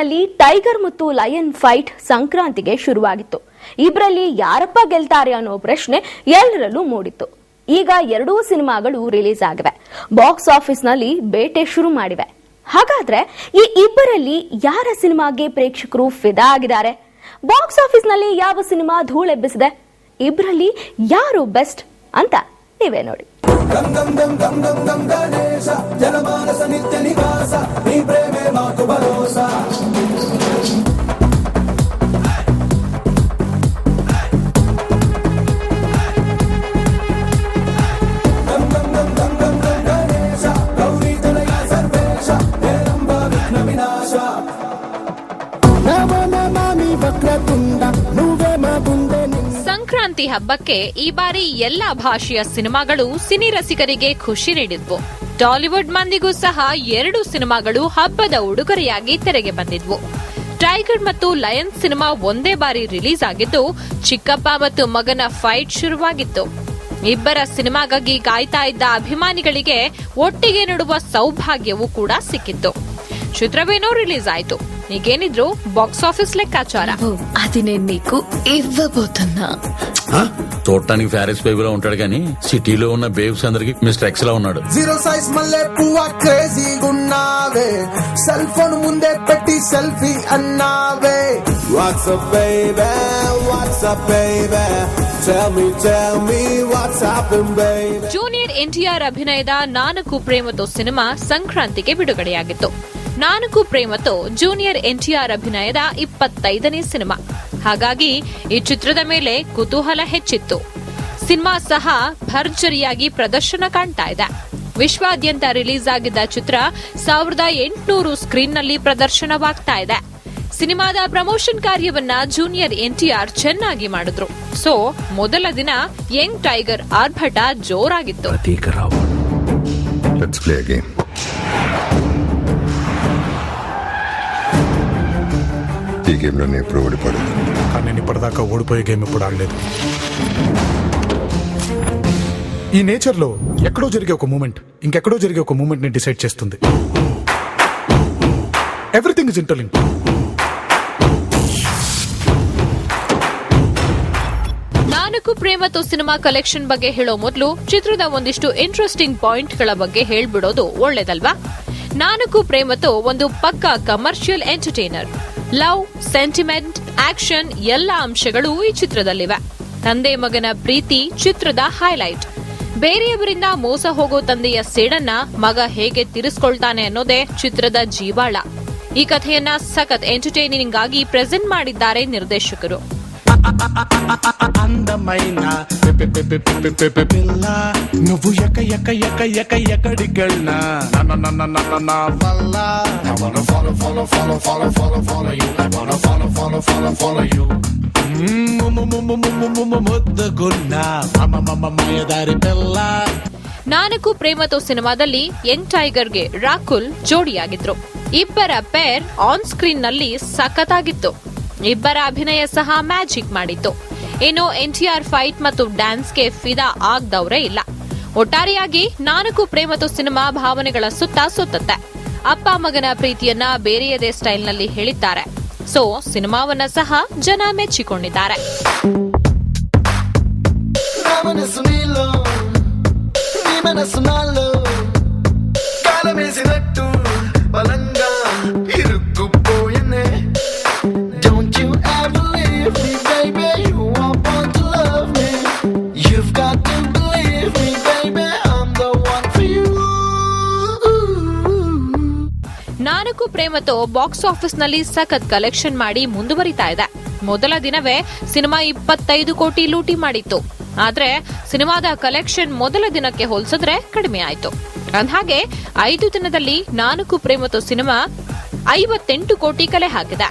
ನಲ್ಲಿ ಟೈಗರ್ ಮತ್ತು lion fight ಸಂಕ್ರಾಂತಿಗೆ ಶುರುವಾಗಿತ್ತು. ಇಬ್ಬರಲ್ಲಿ ಯಾರಪ್ಪ ಗೆಲ್ತಾರೆ ಅನ್ನೋ ಪ್ರಶ್ನೆ ಎಲ್ಲರಲ್ಲೂ ಮೂಡಿತ್ತು. ಈಗ ಎರಡೂ ಸಿನಿಮಾಗಳು ರಿಲೀಸ್ ಆಗಿವೆ. ಬಾಕ್ಸ್ ಆಫೀಸ್ನಲ್ಲಿ ಬೇಟೆ ಶುರು ಮಾಡಿವೆ. ಹಾಗಾದ್ರೆ ಈ ಇಬ್ಬರಲ್ಲಿ ಯಾರ ಸಿನಿಮಾಗೆ ಪ್ರೇಕ್ಷಕರು ಫಿದಾ ಆಗಿದ್ದಾರೆ? ಬಾಕ್ಸ್ ಆಫೀಸ್ನಲ್ಲಿ ಯಾವ ಸಿನಿಮಾ ಧೂಳೆಬ್ಬಿಸಿದೆ? ಇಬ್ಬರಲ್ಲಿ ಯಾರು ಬೆಸ್ಟ್ ಅಂತ ನೀವೇ ನೋಡಿ. గం గం గం గం గం గం గణేశ జలమానస నిత్య నివాస నీ ప్రేమే మాకు భరోసా ಸಂಕ್ರಾಂತಿ ಹಬ್ಬಕ್ಕೆ ಈ ಬಾರಿ ಎಲ್ಲ ಭಾಷೆಯ ಸಿನಿಮಾಗಳು ಸಿನಿ ರಸಿಕರಿಗೆ ಖುಷಿ ನೀಡಿದ್ವು. ಟಾಲಿವುಡ್ ಮಂದಿಗೂ ಸಹ ಎರಡು ಸಿನಿಮಾಗಳು ಹಬ್ಬದ ಉಡುಗೊರೆಯಾಗಿ ತೆರೆಗೆ ಬಂದಿದ್ವು. ಟೈಗರ್ ಮತ್ತು ಲಯನ್ ಸಿನಿಮಾ ಒಂದೇ ಬಾರಿ ರಿಲೀಸ್ ಆಗಿದ್ದು, ಚಿಕ್ಕಪ್ಪ ಮತ್ತು ಮಗನ ಫೈಟ್ ಶುರುವಾಗಿತ್ತು. ಇಬ್ಬರ ಸಿನಿಮಾಗಾಗಿ ಕಾಯ್ತಾ ಇದ್ದ ಅಭಿಮಾನಿಗಳಿಗೆ ಒಟ್ಟಿಗೆ ನೋಡುವ ಸೌಭಾಗ್ಯವೂ ಕೂಡ ಸಿಕ್ಕಿತ್ತು. ಚಿತ್ರವೇನೋ ರಿಲೀಸ್ ಆಯಿತು. నీకేనిద్రు బాక్స్ ఆఫీస్ లెక్కాచారా అది నేను నీకు ఇవ్వబోతున్నా. చూడటానికి ఫారెస్ బేబీ లో ఉంటాడు కానీ సిటీలో ఉన్న బేబ్స్ అందరికి మిస్టర్ ఎక్స్లో ఉన్నాడు. జీరో సైజ్ మల్లె పువ్వ క్రేజీ ఉన్నావే సెల్ ఫోన్ ముందే పెట్టి selfie అన్నావే. WhatsApp baby WhatsApp baby junior NTR Nannaku ನಾನಕು Prematho cinema ಸಂಕ್ರಾಂತಿಗೆ ನಾನಕು ಪ್ರೇಮತೋ ಜೂನಿಯರ್ ಎನ್ಟಿಆರ್ ಅಭಿನಯದ ಇಪ್ಪತ್ತೈದನೇ ಸಿನಿಮಾ. ಹಾಗಾಗಿ ಈ ಚಿತ್ರದ ಮೇಲೆ ಕುತೂಹಲ ಹೆಚ್ಚಿತ್ತು. ಸಿನಿಮಾ ಸಹ ಭರ್ಜರಿಯಾಗಿ ಪ್ರದರ್ಶನ ಕಾಣ್ತಾ ಇದೆ. ವಿಶ್ವಾದ್ಯಂತ ರಿಲೀಸ್ ಆಗಿದ್ದ ಚಿತ್ರ ಸಾವಿರದ ಎಂಟುನೂರು ಸ್ಕ್ರೀನ್ನಲ್ಲಿ ಪ್ರದರ್ಶನವಾಗ್ತಾ ಇದೆ. ಸಿನಿಮಾದ ಪ್ರಮೋಷನ್ ಕಾರ್ಯವನ್ನ ಜೂನಿಯರ್ ಎನ್ಟಿಆರ್ ಚೆನ್ನಾಗಿ ಮಾಡಿದ್ರು. ಸೊ ಮೊದಲ ದಿನ ಯಂಗ್ ಟೈಗರ್ ಆರ್ಭಟ ಜೋರಾಗಿತ್ತು. ఈ గేమ్లో నేను ఎప్పుడు ఓడిపడదు కానీ నేను ఇప్పటిదాకా ఓడిపోయే గేమ్ ఎప్పుడు ఆడలేదు ఈ నేచర్ లో ఎక్కడో జరిగే ఒక మూమెంట్ ఇంకెక్కడో జరిగే ఒక మూమెంట్ ని డిసైడ్ చేస్తుంది ఎవ్రీథింగ్ ఇస్ ఇంటర్లింక్ ನಾಲ್ಕು ಪ್ರೇಮತೋ ಸಿನಿಮಾ ಕಲೆಕ್ಷನ್ ಬಗ್ಗೆ ಹೇಳೋ ಮೊದಲು ಚಿತ್ರದ ಒಂದಿಷ್ಟು ಇಂಟ್ರೆಸ್ಟಿಂಗ್ ಪಾಯಿಂಟ್ ಗಳ ಬಗ್ಗೆ ಹೇಳ್ಬಿಡೋದು ಒಳ್ಳೇದಲ್ವಾ ನಾಲ್ಕು ಪ್ರೇಮತೋ ಒಂದು ಪಕ್ಕಾ commercial entertainer love sentiment action ಎಲ್ಲ ಅಂಶಗಳು ಈ ಚಿತ್ರದಲ್ಲಿವೆ. ತಂದೆ ಮಗನ ಪ್ರೀತಿ ಚಿತ್ರದ ಹೈಲೈಟ್ ಬೇರೆಯವರಿಂದ ಮೋಸ ಹೋಗೋ ತಂದೆಯ ಸೇಡನ್ನ ಮಗ ಹೇಗೆ ತಿರುಸ್ಕೊಳ್ತಾನೆ ಅನ್ನೋದೇ ಚಿತ್ರದ ಜೀವಾಳ. ಈ ಕಥೆಯನ್ನ ಸಖತ್ ಎಂಟರ್ಟೈನಿಂಗ್ ಆಗಿ ಪ್ರೆಸೆಂಟ್ ಮಾಡಿದ್ದಾರೆ ನಿರ್ದೇಶಕರು. అందమైన పె- పె- పె- పె- పె- పె- పె- పిల్ల నువ్వు ఎక్క ఎక్క ఎక్క ఎక్క ఎక్కడికెళ్ళినా నన్న నన్న నన్న నా వల్ల I wanna follow follow follow follow follow follow you I wanna follow follow follow follow you మ్మ్, ము- ము- ము- ము- ము- ము- ము- ముద్దుగున్న మమ మమ మాయదారి పిల్ల ನಾನಕು ಪ್ರೇಮತೋ ಸಿನಿಮಾದಲ್ಲಿ ಯಂಗ್ ಟೈಗರ್ಗೆ ರಾಕುಲ್ ಜೋಡಿಯಾಗಿದ್ರು ಇಬ್ಬರ ಪೇರ್ ಆನ್ ಸ್ಕ್ರೀನ್ ನಲ್ಲಿ ಸಖತ್ತಾಗಿತ್ತು ಇಬ್ಬರ ಅಭಿನಯ ಸಹ ಮ್ಯಾಜಿಕ್ ಮಾಡಿತ್ತು. ಇನ್ನು ಎನ್ಟಿಆರ್ ಫೈಟ್ ಮತ್ತು ಡ್ಯಾನ್ಸ್ಗೆ ಫಿದಾ ಆಗ್ದವರೇ ಇಲ್ಲ. ಒಟ್ಟಾರೆಯಾಗಿ ನಾನಕು ಪ್ರೇಮತು ಸಿನಿಮಾ ಭಾವನೆಗಳ ಸುತ್ತ ಸುತ್ತತ್ತೆ. ಅಪ್ಪ ಮಗನ ಪ್ರೀತಿಯನ್ನ ಬೇರೆಯದೇ ಸ್ಟೈಲ್ನಲ್ಲಿ ಹೇಳಿದ್ದಾರೆ. ಸೊ, ಸಿನಿಮಾವನ್ನ ಸಹ ಜನ ಮೆಚ್ಚಿಕೊಂಡಿದ್ದಾರೆ. ನಾಲ್ಕು ಪ್ರೇಮತೋ ಬಾಕ್ಸ್ ಆಫೀಸ್ನಲ್ಲಿ ಸಖತ್ ಕಲೆಕ್ಷನ್ ಮಾಡಿ ಮುಂದುವರಿತಾ ಇದೆ. ಮೊದಲ ದಿನವೇ ಸಿನಿಮಾ ಇಪ್ಪತ್ತೈದು ಕೋಟಿ ಲೂಟಿ ಮಾಡಿತ್ತು. ಆದ್ರೆ ಸಿನಿಮಾದ ಕಲೆಕ್ಷನ್ ಮೊದಲ ದಿನಕ್ಕೆ ಹೋಲಿಸಿದ್ರೆ ಕಡಿಮೆ ಆಯ್ತು. ಅಂದ್ಹಾಗೆ ಐದು ದಿನದಲ್ಲಿ ನಾನಕು ಪ್ರೇಮತೋ ಸಿನಿಮಾ ಐವತ್ತೆಂಟು ಕೋಟಿ ಕಲೆ ಹಾಕಿದೆ.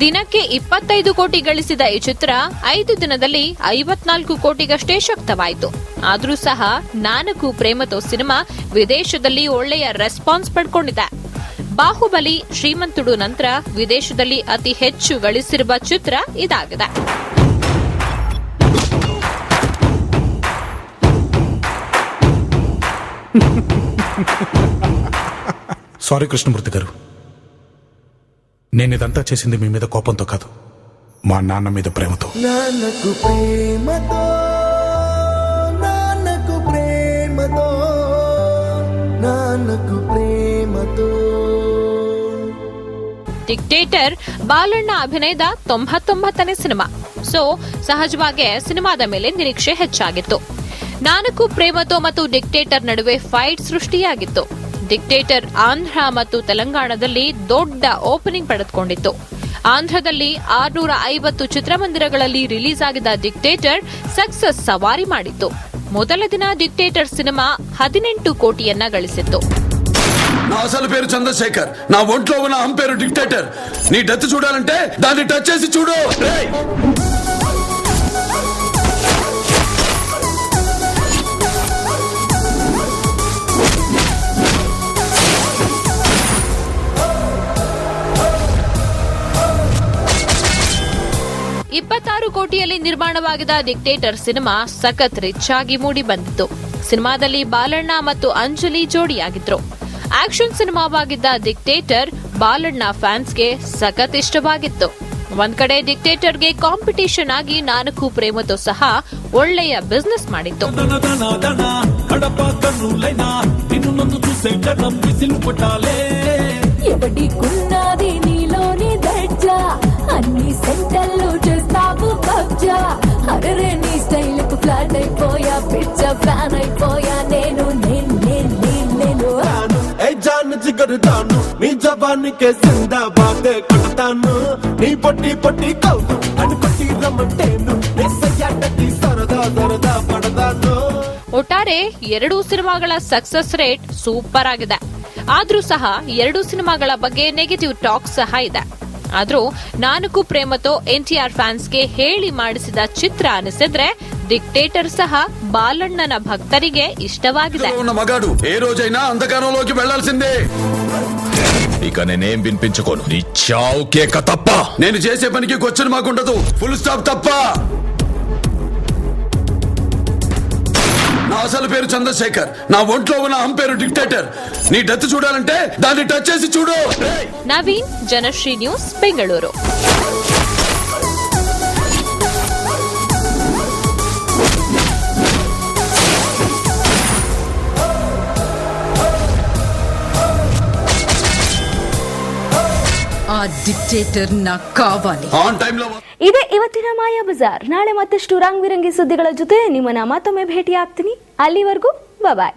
ದಿನಕ್ಕೆ ಇಪ್ಪತ್ತೈದು ಕೋಟಿ ಗಳಿಸಿದ ಈ ಚಿತ್ರ ಐದು ದಿನದಲ್ಲಿ ಐವತ್ನಾಲ್ಕು ಕೋಟಿಗಷ್ಟೇ ಶಕ್ತವಾಯಿತು. ಆದ್ರೂ ಸಹ ನಾನಕು ಪ್ರೇಮತೋ ಸಿನಿಮಾ ವಿದೇಶದಲ್ಲಿ ಒಳ್ಳೆಯ ರೆಸ್ಪಾನ್ಸ್ ಪಡ್ಕೊಂಡಿದೆ. ಬಾಹುಬಲಿ ಶ್ರೀಮಂತುಡು ನಂತರ ವಿದೇಶದಲ್ಲಿ ಅತಿ ಹೆಚ್ಚು ಗಳಿಸಿರುವ ಚಿತ್ರ ಇದಾಗಿದೆ సారీ కృష్ణమూర్తి గారు నేను ఇదంతా చేసింది మీ మీద కోపంతో కాదు మా నాన్న మీద ప్రేమతో నాన్నకు ప్రేమతో నాన్నకు ప్రేమతో నాన్నకు ప్రేమతో ಡಿಕ್ಟೇಟರ್ ಬಾಲಣ್ಣ ಅಭಿನಯದ ತೊಂಬತ್ತೊಂಬತ್ತನೇ ಸಿನಿಮಾ. ಸೊ ಸಹಜವಾಗಿ ಸಿನಿಮಾದ ಮೇಲೆ ನಿರೀಕ್ಷೆ ಹೆಚ್ಚಾಗಿತ್ತು. ನಾನಕು ಪ್ರೇಮತೋ ಮತ್ತು ಡಿಕ್ಟೇಟರ್ ನಡುವೆ ಫೈಟ್ ಸೃಷ್ಟಿಯಾಗಿತ್ತು. ಡಿಕ್ಟೇಟರ್ ಆಂಧ್ರ ಮತ್ತು ತೆಲಂಗಾಣದಲ್ಲಿ ದೊಡ್ಡ ಓಪನಿಂಗ್ ಪಡೆದುಕೊಂಡಿತ್ತು. ಆಂಧ್ರದಲ್ಲಿ ಆರ್ನೂರ ಐವತ್ತು ಚಿತ್ರಮಂದಿರಗಳಲ್ಲಿ ರಿಲೀಸ್ ಆಗಿದ್ದ ಡಿಕ್ಟೇಟರ್ ಸಕ್ಸಸ್ ಸವಾರಿ ಮಾಡಿತ್ತು. ಮೊದಲ ದಿನ ಡಿಕ್ಟೇಟರ್ ಸಿನಿಮಾ ಹದಿನೆಂಟು ಕೋಟಿಯನ್ನ ಗಳಿಸಿತ್ತು. నా అసలు పేరు చంద్రశేఖర్ నా ఒంట్లో ఉన్న అహం పేరు డిక్టేటర్ నీ డెత్ చూడాలంటే దాన్ని టచ్ చేసి చూడు రేయ్! ಇಪ್ಪತ್ತಾರು ಕೋಟಿಯಲ್ಲಿ ನಿರ್ಮಾಣವಾಗಿದ್ದ ಡಿಕ್ಟೇಟರ್ ಸಿನಿಮಾ ಸಖತ್ ರಿಚ್ ಆಗಿ ಮೂಡಿ ಬಂದಿತ್ತು ಸಿನಿಮಾದಲ್ಲಿ ಬಾಲಣ್ಣ ಮತ್ತು ಅಂಜಲಿ ಜೋಡಿಯಾಗಿದ್ರು ಆಕ್ಷನ್ ಸಿನಿಮಾವಾಗಿದ್ದ ಡಿಕ್ಟೇಟರ್ ಬಾಲಣ್ಣ ಫ್ಯಾನ್ಸ್ಗೆ ಸಖತ್ ಇಷ್ಟವಾಗಿತ್ತು. ಒಂದ್ ಕಡೆ ಡಿಕ್ಟೇಟರ್ಗೆ ಕಾಂಪಿಟೇಷನ್ ಆಗಿ ನಾನಕು ಪ್ರೇಮದು ಸಹ ಒಳ್ಳೆಯ ಬಿಸ್ನೆಸ್ ಮಾಡಿತ್ತು. అరే నీ స్టైల్ ఫ్లాట్ అయిపోయా పిచ్చ ఫ్యాన్ అయిపోయా ಕರೆದಾನು. ನೀ ಜವಾನಿಗೆ ಜಿಂದಾಬಾದ್ ಕಟ್ತಾನು ನೀ ಪಟ್ಟಿ ಪಟ್ಟಿ ಕೌದು ಅಣಪಟ್ಟಿ ಪಟ್ಟಿ ರಮಟ್ಟೇನು ಸರದ ಒಟ್ಟಾರೆ ಎರಡೂ ಸಿನಿಮಾಗಳ ಸಕ್ಸಸ್ ರೇಟ್ ಸೂಪರ್ ಆಗಿದೆ. ಆದ್ರೂ ಸಹ ಎರಡು ಸಿನಿಮಾಗಳ ಬಗ್ಗೆ ನೆಗೆಟಿವ್ ಟಾಕ್ ಸಹ ಇದೆ. ಆದ್ರೂ ನಾನಕು ಪ್ರೇಮತೋ ಎನ್ಟಿಆರ್ ಫ್ಯಾನ್ಸ್ಗೆ ಹೇಳಿ ಮಾಡಿಸಿದ ಚಿತ್ರ ಅನಿಸಿದ್ರೆ ಡಿಕ್ಟೇಟರ್ ಸಹ ಬಾಲಣ್ಣನ ಭಕ್ತರಿಗೆ ಇಷ್ಟವಾಗಿದೆ ఉన్న మగాడు ఏ రోజైనా అంధకారంలోకి వెళ్లాల్సిందే ఇక నేనేం వినిపించుకోను నీ చావు కేక తప్ప నేను చేసే పనికి క్వశ్చన్ మాకుండదు ఫుల్ స్టాప్ తప్ప నా అసలు పేరు చంద్రశేఖర్ నా ఒంట్లో ఉన్న అహం పేరు డిక్టేటర్ నీ డెత్ చూడాలంటే దాన్ని టచ్ చేసి చూడు రేయ్! ನವೀನ್ ಜನಶ್ರೀ ನ್ಯೂಸ್ ಬೆಂಗಳೂರು ಡಿಕ್ಟೇಟರ್ನ ಕಾವಾಲಿ. ಇದೇ ಇವತ್ತಿನ ಮಾಯಾ ಬಜಾರ್. ನಾಳೆ ಮತ್ತಷ್ಟು ರಂಗ್ ಸುದ್ದಿಗಳ ಜೊತೆ ನಿಮ್ಮನ್ನ ಮತ್ತೊಮ್ಮೆ ಭೇಟಿ ಆಗ್ತೀನಿ ಅಲ್ಲಿವರೆಗೂ ಬಾಯ್